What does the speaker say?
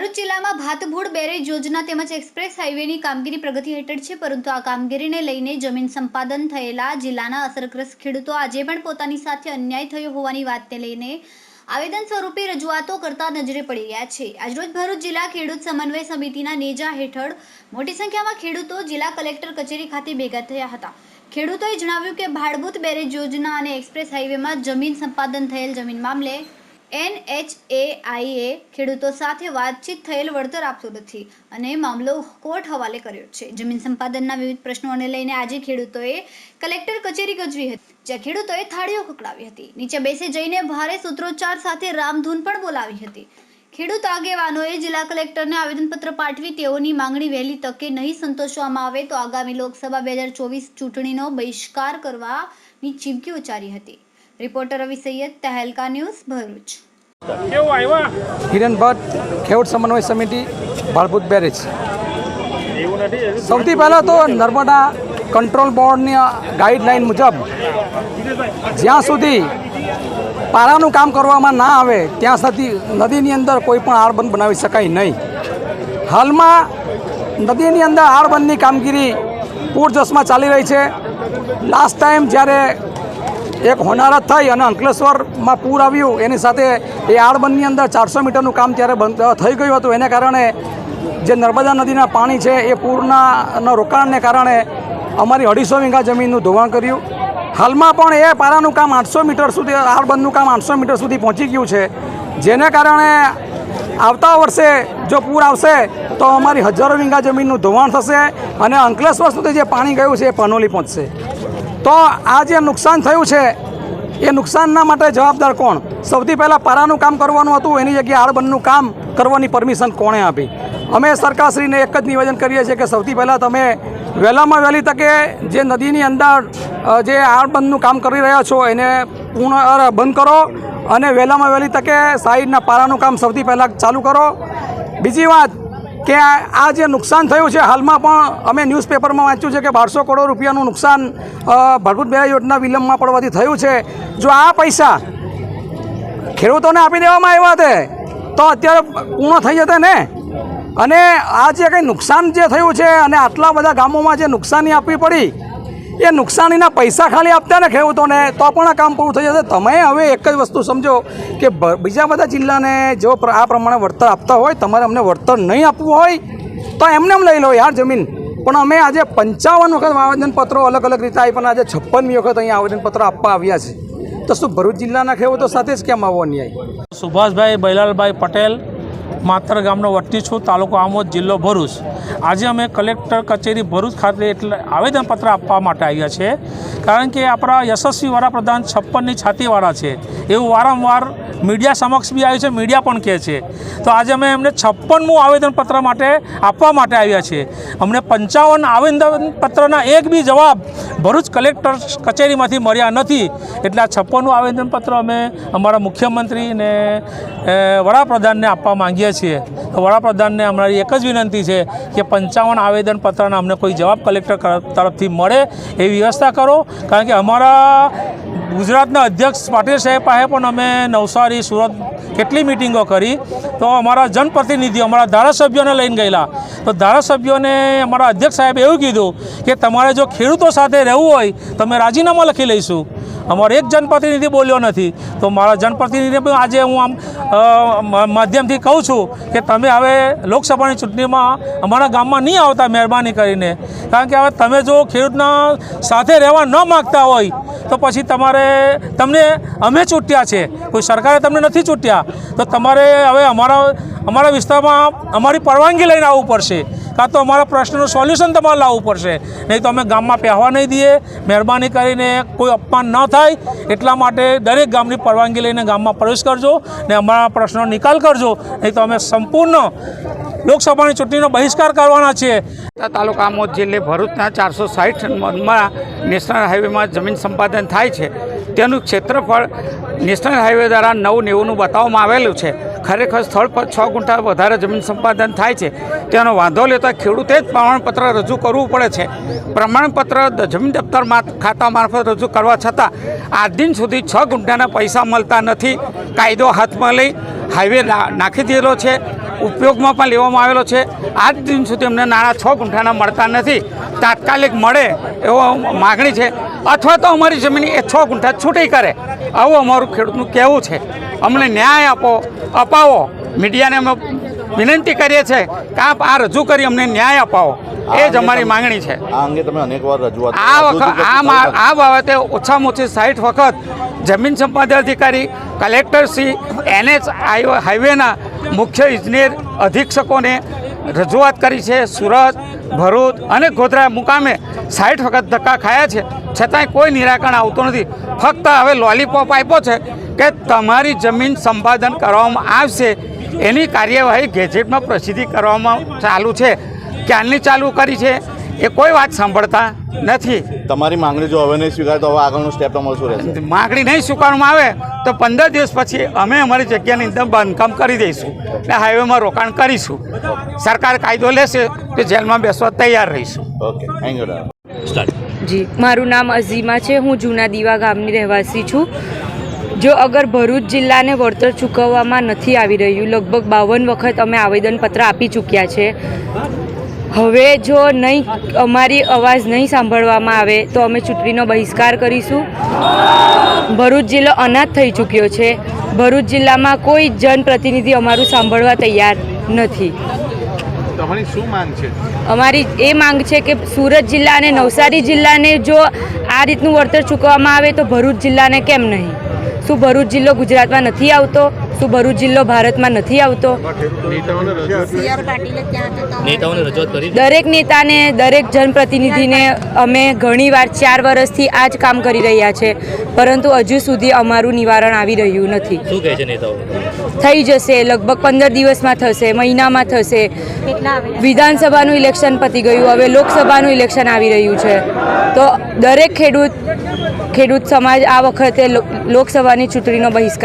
ભરૂચ જિલ્લામાં ભાતભૂડ બેરેજ યોજના તેમજ એક્સપ્રેસ હાઇવેની કામગીરી પ્રગતિ હેઠળ છે, પરંતુ આ કામગીરીને લઈને જમીન સંપાદન થયેલા જિલ્લાના અસરગ્રસ્ત ખેડૂતો આજે પણ પોતાની સાથે અન્યાય થયો હોવાની વાતને લઈને આવેદન સ્વરૂપે રજૂઆતો કરતા નજરે પડી રહ્યા છે. આજરોજ ભરૂચ જિલ્લા ખેડૂત સમન્વય સમિતિના નેજા હેઠળ મોટી સંખ્યામાં ખેડૂતો જિલ્લા કલેક્ટર કચેરી ખાતે ભેગા થયા હતા. ખેડૂતોએ જણાવ્યું કે, ભાડભૂત બેરેજ યોજના અને એક્સપ્રેસ હાઇવેમાં જમીન સંપાદન થયેલ જમીન મામલે એનએચએઆઈએ ખેડૂતો સાથે વાતચીત થયેલ વળતર આપતું નથી અને મામલો કોર્ટ હવાલે કર્યો છે. જમીન સંપાદનના વિવિધ પ્રશ્નોને લઈને આજે ખેડૂતોએ કલેક્ટર કચેરી ગજવી હતી, જ્યાં ખેડૂતોએ થાળીઓ કકડાવી હતી. નીચે બેસી જઈને ભારે સૂત્રોચ્ચાર સાથે રામધૂન પણ બોલાવી હતી. ખેડૂત આગેવાનોએ જિલ્લા કલેક્ટરને આવેદનપત્ર પાઠવી તેઓની માંગણી વહેલી તકે નહીં સંતોષવામાં આવે તો આગામી લોકસભા બે હજાર ચોવીસ ચૂંટણીનો બહિષ્કાર કરવાની ચીમકી ઉચ્ચારી હતી. Reporter Ravi Syed Tehelka news Bharuch. કેવું આવ્યા? હિરેન ભટ્ટ ખેડૂત સમન્વય સમિતિ ભાળભૂત બેરેજ. સૌથી પહેલાં તો નર્મદા કંટ્રોલ બોર્ડની ગાઈડલાઈન મુજબ જ્યાં સુધી પારાનું કામ કરવામાં ના આવે ત્યાં સુધી નદીની અંદર કોઈ પણ આળબંધ બનાવી શકાય નહીં. હાલમાં નદીની અંદર આળબંધની કામગીરી પૂરજોશમાં ચાલી રહી છે. લાસ્ટ ટાઈમ જ્યારે એક હોનારત થઈ અને અંકલેશ્વરમાં પૂર આવ્યું, એની સાથે એ આળબંધની અંદર ચારસો મીટરનું કામ ત્યારે બંધ થઈ ગયું હતું. એને કારણે જે નર્મદા નદીના પાણી છે, એ પૂરના રોકાણને કારણે અમારી અઢીસો વીઘા જમીનનું ધોવાણ કર્યું. હાલમાં પણ એ પારાનું કામ આઠસો મીટર સુધી આળબંધનું કામ આઠસો મીટર સુધી પહોંચી ગયું છે. જેને કારણે આવતા વર્ષે જો પૂર આવશે, તો અમારી હજારો વીઘા જમીનનું ધોવાણ થશે અને અંકલેશ્વર સુધી જે પાણી ગયું છે, એ પનોલી પહોંચશે. તો આ જે નુકસાન થયું છે, એ નુકસાનના માટે જવાબદાર કોણ? સૌથી પહેલાં પારાનું કામ કરવાનું હતું, એની જગ્યાએ આળબંધનું કામ કરવાની પરમિશન કોણે આપી? અમે સરકારશ્રીને એક જ નિવેદન કરીએ છીએ કે સૌથી પહેલાં તમે વહેલામાં વહેલી તકે જે નદીની અંદર જે આળબંધનું કામ કરી રહ્યા છો, એને પૂર્ણ બંધ કરો અને વહેલામાં વહેલી તકે સાઈડના પારાનું કામ સૌથી પહેલાં ચાલુ કરો. બીજી વાત કે આ જે નુકસાન થયું છે, હાલમાં પણ અમે ન્યૂઝપેપરમાં વાંચ્યું છે કે બારસો કરોડ રૂપિયાનું નુકસાન ભરભૂત બે યોજના વિલંબમાં પડવાથી થયું છે. જો આ પૈસા ખેડૂતોને આપી દેવામાં આવ્યા હતા તો અત્યારે પૂર્ણ થઈ જતા ને? અને આ જે કંઈ નુકસાન જે થયું છે, અને આટલા બધા ગામોમાં જે નુકસાની આપવી પડી એ નુકસાનીના પૈસા ખાલી આપતા ને ખેડૂતોને, તો પણ આ કામ પૂરું થઈ જશે. તમે હવે એક જ વસ્તુ સમજો કે બીજા બધા જિલ્લાને જો આ પ્રમાણે વળતર આપતા હોય, તમારે અમને વળતર નહીં આપવું હોય, તો એમને એમ લઈ લો યાર જમીન. પણ અમે આજે પંચાવન વખત આવેદનપત્રો અલગ અલગ રીતે આવી પણ આજે છપ્પનમી વખત અહીંયા આવેદનપત્રો આપવા આવ્યા છે. તો શું ભરૂચ જિલ્લાના ખેડૂતો સાથે જ કેમ આવો અન્યાય? સુભાષભાઈ બૈલાલભાઈ પટેલ માતર ગામનો વતની છું, તાલુકો આમોદ, જિલ્લો ભરૂચ. આજે અમે કલેક્ટર કચેરી ભરૂચ ખાતે એટલે આવેદનપત્ર આપવા માટે આવ્યા છે. કારણ કે આપણા યશસ્વી વડાપ્રધાન છપ્પનની છાતીવાળા છે. એવું વારંવાર મીડિયા સમક્ષ બી આવ્યું છે, મીડિયા પણ કહે છે. તો આજે અમે એમને છપ્પનમું આવેદનપત્ર માટે આપવા માટે આવ્યા છે. અમને પંચાવન આવેદનપત્રના એક બી જવાબ ભરૂચ કલેક્ટર કચેરીમાંથી મળ્યા નથી. એટલે આ છપ્પનનું આવેદનપત્ર અમે અમારા મુખ્યમંત્રી અને વડાપ્રધાનને આપવા માંગીએ છીએ. તો વડાપ્રધાનને અમારી એક જ વિનંતી છે કે પંચાવન આવેદનપત્રના અમને કોઈ જવાબ કલેક્ટર તરફથી મળે એવી વ્યવસ્થા કરો. કારણ કે અમારા ગુજરાતના અધ્યક્ષ પાટીલ સાહેબ પાસે પણ અમે નવસારી, સુરત કેટલી મિટિંગો કરી. તો અમારા જનપ્રતિનિધિઓ, અમારા ધારાસભ્યોને લઈને ગયેલા. તો ધારાસભ્યોને અમારા અધ્યક્ષ સાહેબ એવું કીધું કે તમારે જો ખેડૂતો સાથે રહેવું હોય, તો અમે રાજીનામા લખી લઈશું. અમારો એક જનપ્રતિનિધિ બોલ્યો નથી. તો મારા જનપ્રતિનિધિને પણ આજે હું આમ માધ્યમથી કહું છું કે તમે હવે લોકસભાની ચૂંટણીમાં અમારા ગામમાં નહીં આવતા મહેરબાની કરીને. કારણ કે હવે તમે જો ખેડૂતના સાથે રહેવા ન માગતા હોય, તો પછી તમારે, તમને અમે ચૂંટ્યા છે. કોઈ સરકારે તમને નથી ચૂંટ્યા. તો તમારે હવે અમારા અમારા વિસ્તારમાં અમારી પરવાનગી લઈને આવવું પડશે. કાં તો અમારા પ્રશ્નનું સોલ્યુશન તમારે લાવવું પડશે. નહીં તો અમે ગામમાં પહેવા નહીં દઈએ, મહેરબાની કરીને કોઈ અપમાન ન થાય. એટલા માટે દરેક ગામની પરવાનગી લઈને ગામમાં પ્રવેશ કરજો ને અમારા પ્રશ્નનો નિકાલ કરજો. નહીં તો અમે સંપૂર્ણ લોકસભાની ચૂંટણીનો બહિષ્કાર કરવાના છીએ. તાલુકા મોત જિલ્લે ભરૂચના ચારસો સાઠ નેશનલ હાઈવેમાં જમીન સંપાદન થાય છે તેનું ક્ષેત્રફળ નેશનલ હાઈવે દ્વારા નવ નેવુંનું બતાવવામાં આવેલું છે. ખરેખર સ્થળ પર છ ગુંઠા વધારે જમીન સંપાદન થાય છે. તેનો વાંધો લેતા ખેડૂતે જ પ્રમાણપત્ર રજૂ કરવું પડે છે. પ્રમાણપત્ર જમીન દફતર ખાતા મારફત રજૂ કરવા છતાં આજ દિન સુધી છ ગુંઠાના પૈસા મળતા નથી. કાયદો હાથમાં લઈ હાઈવે નાખી દીધેલો છે. ઉપયોગમાં પણ લેવામાં આવેલો છે. આજ દિન સુધી અમને નાણાં છ ગુંઠાના મળતા નથી. તાત્કાલિક મળે એવો માગણી છે. અથવા તો અમારી જમીન એ છ ગુંઠા છૂટી કરે. આવું અમારું ખેડૂતનું કહેવું છે. અમને ન્યાય આપો અપાવો. મીડિયાને અમે વિનંતી કરીએ છીએ કે આપ આ રજૂ કરી અમને ન્યાય અપાવો. એ જ અમારી માંગણી છે. આ અંગે તમે અનેકવાર રજૂઆત આ વખત આ આ બાબતે ઓછામાં ઓછી સાઠ વખત જમીન સંપાદન અધિકારી કલેક્ટરશ્રી એનએચ હાઈવેના મુખ્ય ઇજનેર અધિક્ષકોને રજૂઆત કરી છે. સુરત, ભરૂચ અને ગોધરા મુકામે સાઠ વખત ધક્કા ખાયા છે. છતાંય કોઈ નિરાકરણ આવતું નથી. ફક્ત હવે લોલીપોપ આપ્યો છે કે તમારી જમીન સંપાદન કરવામાં આવશે. એની કાર્યવાહી ગેજેટમાં પ્રસિદ્ધિ કરવામાં ચાલુ છે. ક્યારની ચાલુ કરી છે? એ કોઈ વાત સાંભળતા નથી. તમારી માંગણી જો હવે નહીં સ્વીકારે તો હવે આગળનું સ્ટેપ તમારું શું રહેશે. માંગણી નહીં સ્વીકારવામાં આવે તો પંદર દિવસ પછી અમે અમારી જગ્યાની અંદર બાંધકામ કરી દઈશું એટલે હાઈવેમાં રોકાણ કરીશું. સરકાર કાયદો લેશે તો જેલમાં બેસવા તૈયાર રહીશું. ઓકે થેન્ક યુ જી મારું નામ અઝીમા છે. હું જૂના દીવા ગામની રહેવાસી છું. જો અગર ભરૂચ જિલ્લાને વળતર ચૂકવવામાં નથી આવી રહ્યું લગભગ બાવન વખત અમે આવેદનપત્ર આપી ચૂક્યા છે. હવે જો નહીં અમારી અવાજ નહીં સાંભળવામાં આવે તો અમે ચૂંટણીનો બહિષ્કાર કરીશું. ભરૂચ જિલ્લો અનાથ થઈ ચૂક્યો છે. ભરૂચ જિલ્લામાં કોઈ જનપ્રતિનિધિ અમારું સાંભળવા તૈયાર નથી. તમારી શું માંગ છે? અમારી એ માંગ છે કે સુરત જિલ્લા અને નવસારી જિલ્લાને જો આ રીતનું વળતર ચૂકવવામાં આવે તો ભરૂચ જિલ્લાને કેમ નહીં? શું ભરૂચ જિલ્લો ગુજરાતમાં નથી આવતો? શું ભરૂચ જિલ્લો ભારતમાં નથી આવતો? દરેક નેતાને દરેક જનપ્રતિનિધિને અમે ઘણીવાર ચાર વર્ષથી આ જ કામ કરી રહ્યા છે. પરંતુ હજુ સુધી અમારું નિવારણ આવી રહ્યું નથી. શું કહે છે નેતાઓ? થઈ જશે લગભગ પંદર દિવસમાં થશે મહિનામાં થશે. વિધાનસભાનું ઇલેક્શન પતી ગયું હવે લોકસભાનું ઇલેક્શન આવી રહ્યું છે. તો દરેક ખેડૂત ખેડૂત સમાજ આ વખતે લોકસભાની ચૂંટણીનો બહિષ્કાર